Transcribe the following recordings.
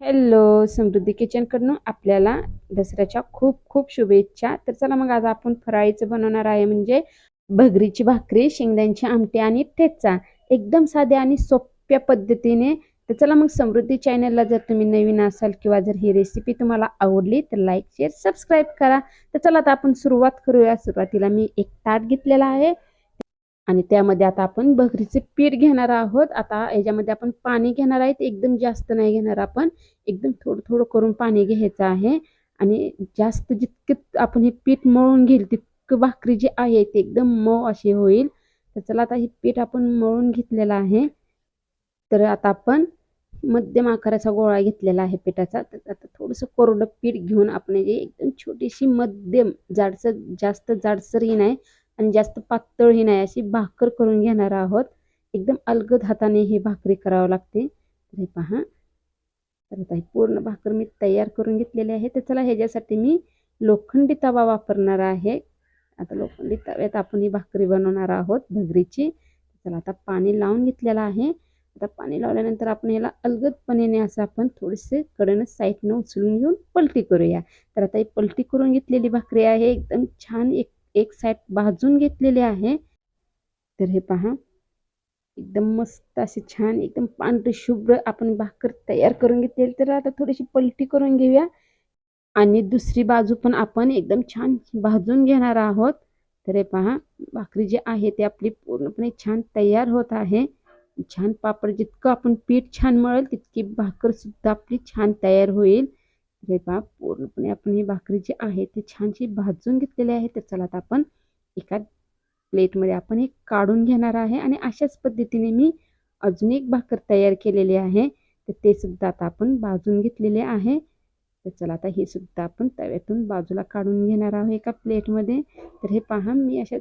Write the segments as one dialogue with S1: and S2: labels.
S1: Hello समृद्धी किचनकडून आपल्याला दसऱ्याच्या खूप खूप शुभेच्छा. तर चला मग आज आपण फराळीचं बनवणार आहे म्हणजे भगरीची भाकरी शेंगद्यांची आमटी आणि ठेचा. एकदम साध्या आणि सोप्या पद्धतीने. तर चला मग समृद्धी चॅनलला जर तुम्ही नवीन असाल किंवा जर ही रेसिपी तुम्हाला आवडली तर लाईक शेअर सबस्क्राईब करा. तर चला आता आपण सुरुवात करूया. सुरुवातीला मी एक ताट घेतलेला आहे. आणि त्यामध्ये आता आपण भगरीचे पीठ घेणार आहोत. आता याच्यामध्ये आपण पाणी घेणार आहे ते एकदम जास्त नाही घेणार आपण. एकदम थोडं थोडं करून पाणी घ्यायचं आहे. आणि जास्त जितकं आपण हे पीठ मळून घेईल तितकं भाकरी जी आहे ते एकदम मऊ अशी होईल. तर चला आता हे पीठ आपण मळून घेतलेलं आहे. तर आता आपण मध्यम आकाराचा गोळा घेतलेला आहे पिठाचा. तर आता थोडंसं कोरडं पीठ घेऊन आपण जे एकदम छोटीशी मध्यम जाडसर जास्त जाडसरही नाही. आणि जास्त पातळही नाही अशी भाकर करून घेणार आहोत. एकदम अलगद हाताने ही भाकरी करावं लागते. हे पहा. तर आता ही पूर्ण भाकर मी तयार करून घेतलेली आहे. तर चला ह्याच्यासाठी मी लोखंडी तवा वापरणार आहे. आता लोखंडी तव्यात आपण ही भाकरी बनवणार आहोत भगरीची. चला आता पाणी लावून घेतलेलं आहे. आता पाणी लावल्यानंतर आपण याला अलगदपणे असं आपण थोडेसे कडनं साईडनं उचलून घेऊन पलटी करूया. तर आता ही पलटी करून घेतलेली भाकरी आहे. एकदम छान एक एक साईड भाजून घेतलेले आहे. तर हे पहा. एकदम मस्त असे छान एकदम पांढरी शुभ्र आपण भाकर तयार करून घेतलेली. तर आता थोडीशी पलटी करून घेऊया. आणि दुसरी बाजू पण आपण एकदम छान भाजून घेणार आहोत. तर हे पहा भाकरी जी आहे ती आपली पूर्णपणे छान तयार होत आहे. छान पापड जितकं आपण पीठ छान मळेल तितकी भाकर सुद्धा आपली छान तयार होईल. हे पहा पूर्णपणे आपण ही भाकरी जी आहे ती छानशी भाजून घेतलेली आहे. तर चला आता आपण एका प्लेटमध्ये आपण हे काढून घेणार आहे आणि अशाच पद्धतीने मी अजून एक भाकर तयार केलेली आहे. तर ते सुद्धा आता आपण भाजून घेतलेले आहे. तर चला आता हे सुद्धा आपण तव्यातून बाजूला काढून घेणार आहोत एका प्लेटमध्ये. तर हे पहा मी अशा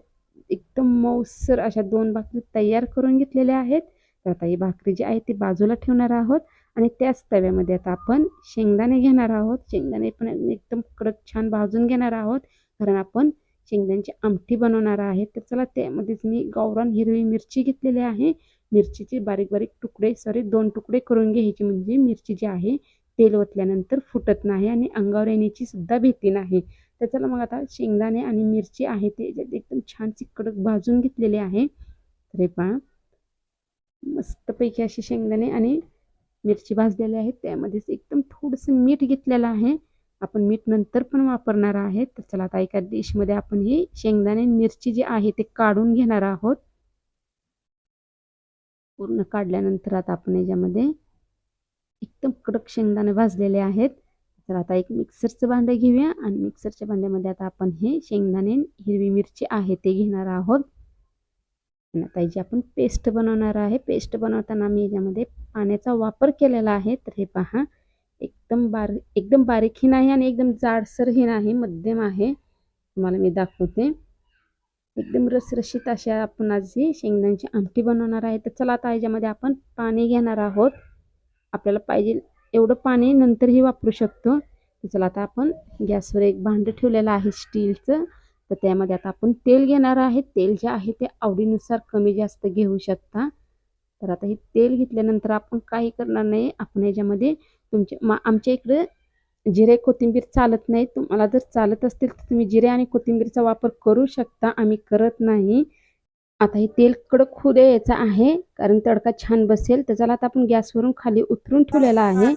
S1: एकदम मऊसर अशा दोन भाकरी तयार करून घेतलेल्या आहेत. तर आता ही भाकरी जी आहे ती बाजूला ठेवणार आहोत. आणि त्याच तव्यामध्ये आता आपण शेंगदाणे घेणार आहोत. शेंगदाणे पण एकदम कडक छान भाजून घेणार आहोत. कारण आपण शेंगदाण्याची आमटी बनवणार आहे. तर चला त्यामध्येच मी गावरान हिरवी मिरची घेतलेली आहे. मिरचीचे बारीक बारीक तुकडे सॉरी दोन तुकडे करून घ्यायचे. म्हणजे मिरची जी आहे तेल ओतल्यानंतर फुटत नाही आणि अंगावर येण्याची सुद्धा भीती नाही. तर चला मग आता शेंगदाणे आणि मिरची आहे ते एकदम छान कडक भाजून घेतलेले आहे. तर हे पहा मस्तपैकी असे शेंगदाणे आणि मिरची भाजलेल्या आहेत त्यामध्येच एकदम थोडंसं मीठ घेतलेलं आहे. आपण मीठ नंतर पण वापरणार आहे. तर चला आता एका डिशमध्ये आपण ही शेंगदाणे मिरची जी आहे ते काढून घेणार आहोत. पूर्ण काढल्यानंतर आता आपण याच्यामध्ये एकदम कडक शेंगदाणे भाजलेले आहेत. तर आता एक मिक्सरचं भांडं घेऊया आणि मिक्सरच्या भांड्यामध्ये आता आपण हे शेंगदाणे हिरवी मिरची आहे ते घेणार आहोत. आता जी आपण पेस्ट बनवणार आहे पेस्ट बनवताना मी याच्यामध्ये पाण्याचा वापर केलेला आहे. तर हे पहा एकदम बारीक एकदम बारीकही नाही आणि एकदम जाडसरही नाही मध्यम आहे. तुम्हाला मी दाखवते. एकदम रसरशीत अशा आपण आज ही शेंगदाण्याची आमटी बनवणार आहे. तर चला आता याच्यामध्ये आपण पाणी घेणार आहोत. आपल्याला पाहिजे एवढं पाणी नंतरही वापरू शकतो. तर चला आता आपण गॅसवर एक भांडं ठेवलेलं आहे स्टीलचं. तर त्यामध्ये आता आपण तेल घेणार आहे. तेल जे आहे ते आवडीनुसार कमी जास्त घेऊ शकता. तर आता हे तेल घेतल्यानंतर आपण काही करणार नाही. आपण याच्यामध्ये तुमचे मा आमच्या इकडे जिरे कोथिंबीर चालत नाही. तुम्हाला जर चालत असतील तर तुम्ही जिरे आणि कोथिंबीरचा वापर करू शकता. आम्ही करत नाही. आता हे तेल कडक होऊ द्यायचं आहे. कारण तडका छान बसेल. तर चला आता आपण गॅसवरून खाली उतरून ठेवलेला आहे.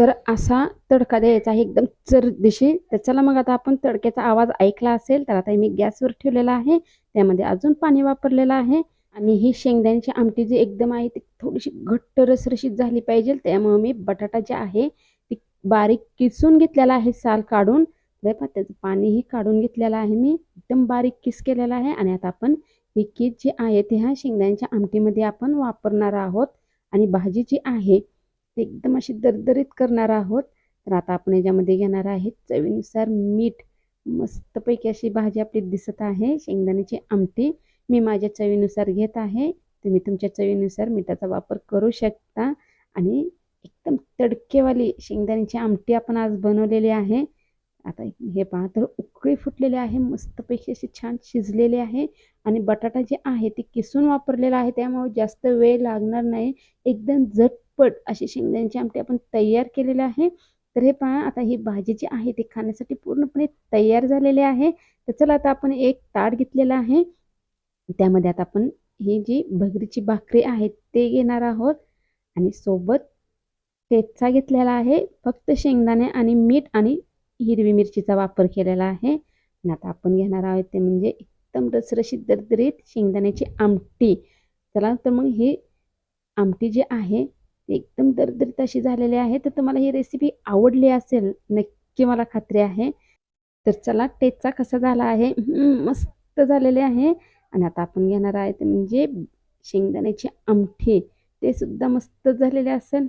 S1: तर असा तडका द्यायचा आहे. एकदम चरदिशी तर चला मग आता आपण तडक्याचा आवाज ऐकला असेल तर आता मी गॅसवर ठेवलेला आहे. त्यामध्ये अजून पाणी वापरलेलं आहे. आणि ही शेंगदाण्याची आमटी जी एकदम आहे ती थोडीशी घट्ट रसरशीत झाली पाहिजे. त्यामुळे मी बटाटा जे आहे ती बारीक किसून घेतलेला आहे साल काढून. पहा त्याचं पाणीही काढून घेतलेलं आहे मी. एकदम बारीक किस केलेला आहे. आणि आता आपण ही किस जी आहे ती ह्या शेंगदाण्याच्या आमटीमध्ये आपण वापरणार आहोत. आणि भाजी जी आहे ते एकदम अशी दरदरीत करणार आहोत. तर आता आपण याच्यामध्ये घेणार आहे चवीनुसार मीठ. मस्तपैकी अशी भाजी आपली दिसत आहे. शेंगदाण्याची आमटी मी माझ्या चवीनुसार घेत आहे. तुम्ही तुमच्या चवीनुसार मिठाचा वापर करू शकता. आणि एकदम तडकेवाली शेंगदाण्याची आमटी आपण आज बनवलेली आहे. आता हे पहा तर उकळी फुटलेले आहे. मस्तपैकी अशी छान शिजलेली आहे. आणि बटाटा जे आहे ते किसून वापरलेला आहे. त्यामुळे जास्त वेळ लागणार नाही. एकदम झट झटपट अशी शेंगदाण्याची आमटी आपण तयार केलेली आहे. तर हे पहा आता ही भाजी जी आहे ती खाण्यासाठी पूर्णपणे तयार झालेली आहे. तर चला आता आपण एक ताट घेतलेला आहे. त्यामध्ये आता आपण ही जी भगरीची भाकरी आहे ते घेणार आहोत. आणि सोबत ठेचा घेतलेला आहे. फक्त शेंगदाणे आणि मीठ आणि हिरवी मिरचीचा वापर केलेला आहे. आणि आता आपण घेणार आहोत ते म्हणजे एकदम रसरशीत दरदरीत शेंगदाण्याची आमटी. चला तर मग ही आमटी जी आहे एकदम दरदरीत अशी झालेली आहे. तर तुम्हाला ही रेसिपी आवडली असेल नक्की मला खात्री आहे. तर चला टेचा कसा झाला आहे? मस्त झालेले आहे. आणि आता आपण घेणार आहे ते म्हणजे शेंगदाण्याची आमठी. ते सुद्धा मस्त झालेले असेल.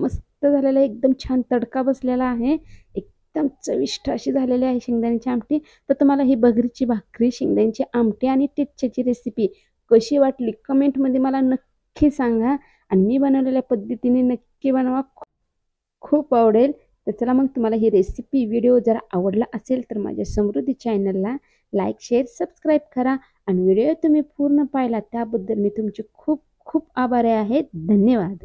S1: मस्त झालेलं आहे. एकदम छान तडका बसलेला आहे. एकदम चविष्ट अशी झालेली आहे शेंगदाण्याची आमटी तर तुम्हाला ही बगरीची भाकरी शेंगदाण्याची आमटी आणि टेच्याची रेसिपी कशी वाटली? कमेंटमध्ये मला नक्की सांगा. आणि मी बनवलेल्या पद्धतीने नक्की बनवा. खूप आवडेल. तर चला मग तुम्हाला ही रेसिपी व्हिडिओ जर आवडला असेल तर माझ्या समृद्धी चॅनलला लाईक शेअर सबस्क्राईब करा. आणि व्हिडिओ तुम्ही पूर्ण पाहिला त्याबद्दल मी तुमचे खूप खूप आभारी आहे. धन्यवाद.